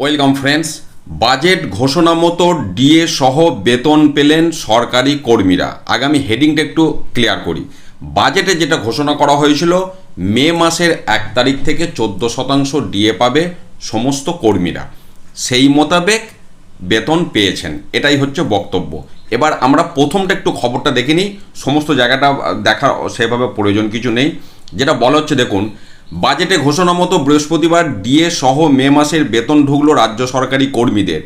Welcome friends, budget ঘোষণা মতো DA সহ বেতন পেলেন সরকারি কর্মীরা। আগামী হেডিংটা একটু ক্লিয়ার করি। বাজেটে যেটা ঘোষণা করা হয়েছিল, মে মাসের এক তারিখ থেকে চোদ্দ শতাংশ ডিএ পাবে সমস্ত কর্মীরা। সেই মোতাবেক বেতন পেয়েছেন। এটাই হচ্ছে বক্তব্য। এবার আমরা প্রথমটা একটু খবরটা দেখে নিই। সমস্ত জায়গাটা দেখা সেভাবে প্রয়োজন কিছু নেই। যেটা বলা হচ্ছে, দেখুন বাজেটে ঘোষণা মতো বৃহস্পতিবার ডিএ সহ মে মাসের বেতন ঢুকলো রাজ্য সরকারি কর্মীদের।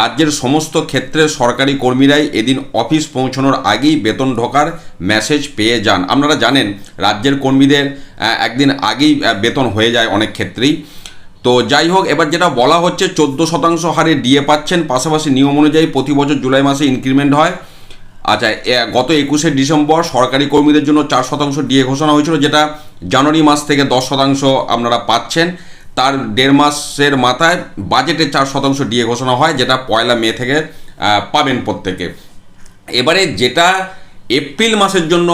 রাজ্যের সমস্ত ক্ষেত্রে সরকারি কর্মীরাই এদিন অফিস পৌঁছানোর আগেই বেতন ঢোকার মেসেজ পেয়ে যান। আপনারা জানেন, রাজ্যের কর্মীদের একদিন আগেই বেতন হয়ে যায় অনেক ক্ষেত্রেই। তো যাই হোক, এবার যেটা বলা হচ্ছে, চোদ্দ শতাংশ হারে ডিএ পাচ্ছেন। পাশাপাশি নিয়ম অনুযায়ী প্রতি বছর জুলাই মাসে ইনক্রিমেন্ট হয়। আচ্ছা গত একুশে ডিসেম্বর সরকারি কর্মীদের জন্য চার শতাংশ ডিএ ঘোষণা হয়েছিল, যেটা জানুয়ারি মাস থেকে দশ শতাংশ আপনারা পাচ্ছেন। তার দেড় মাসের মাথায় বাজেটে চার শতাংশ ডিএ ঘোষণা হয়, যেটা পয়লা মে থেকে পাবেন প্রত্যেকে। এবারে যেটা এপ্রিল মাসের জন্য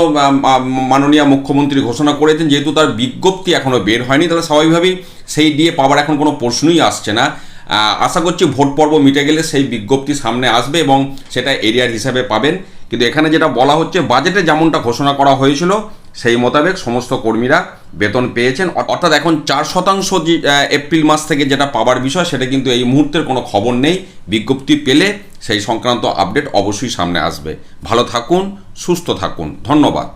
মাননীয় মুখ্যমন্ত্রী ঘোষণা করেছেন, যেহেতু তার বিজ্ঞপ্তি এখনও বের হয়নি, তাহলে স্বাভাবিকভাবেই সেই ডিএ পাওয়ার এখন কোনো প্রশ্নই আসছে না। আশা করছি ভোট পর্ব মিটে গেলে সেই বিজ্ঞপ্তি সামনে আসবে এবং সেটা এরিয়ার হিসাবে পাবেন। কিন্তু এখানে যেটা বলা হচ্ছে বাজেটে যেমনটা ঘোষণা করা হয়েছিল, সেই মোতাবেক সমস্ত কর্মীরা বেতন পেয়েছেন। অর্থাৎ এখন চার শতাংশ এপ্রিল মাস থেকে যেটা পাওয়ার বিষয়, সেটা কিন্তু এই মুহূর্তের কোনো খবর নেই। বিজ্ঞপ্তি পেলে সেই সংক্রান্ত আপডেট অবশ্যই সামনে আসবে। ভালো থাকুন, সুস্থ থাকুন। ধন্যবাদ।